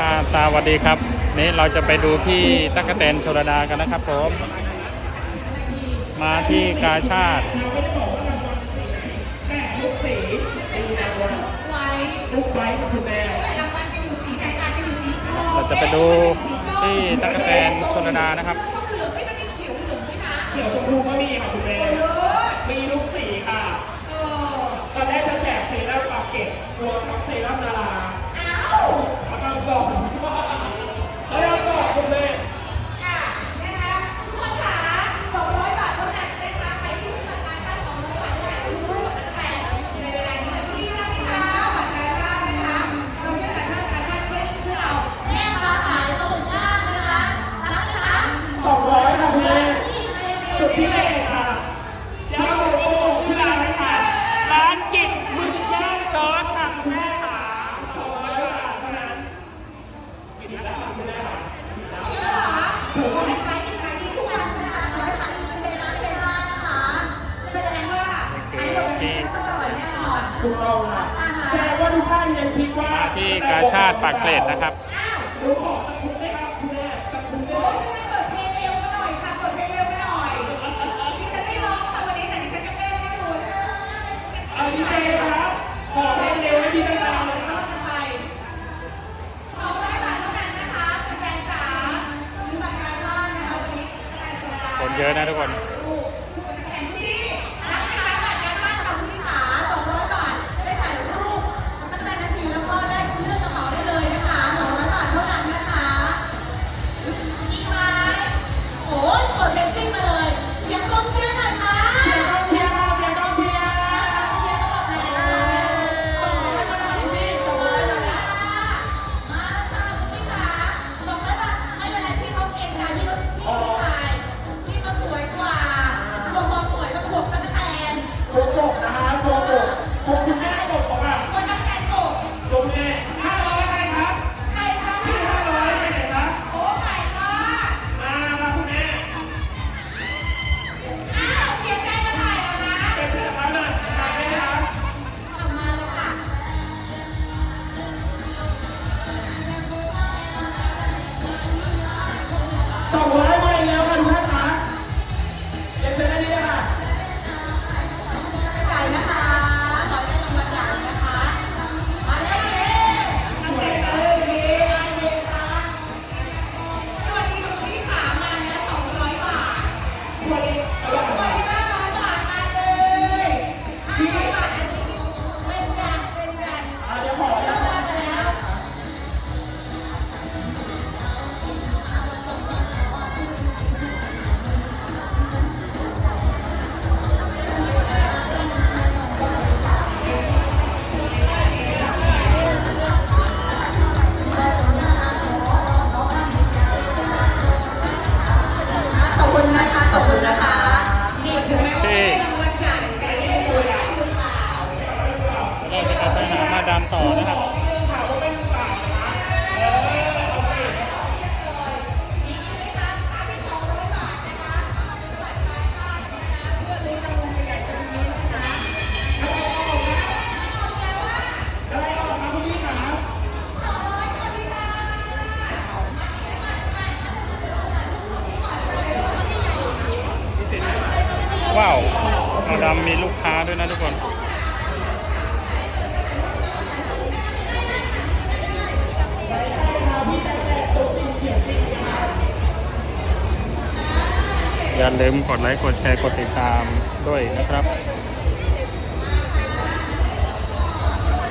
อ่าตาวัสดีครับ นี่เราจะไปดูพี่ตั๊กแตนชลดากันนะครับผม มาที่กาชาติเราจะไปดูที่ตั๊กแตนชลดานะครับเขียวชมพูก็มีค่ะคุณแม่ ถูกต้องครับแสดงว่าทุกท่านยังคิดว่าที่กาชาติปากเกร็ดนะครับหนูขอตะคุณได้ครับคุณแม่ตะคุณได้ไหมเอาดีใจครับขอให้เร็วให้ดีใจนะครับคนเยอะนะทุกคน ว้าวเอาดมมีลูกค้าด้วยนะทุกคนอย่าลืมกดไลค์ กดแชร์ กดติดตามด้วยนะครับ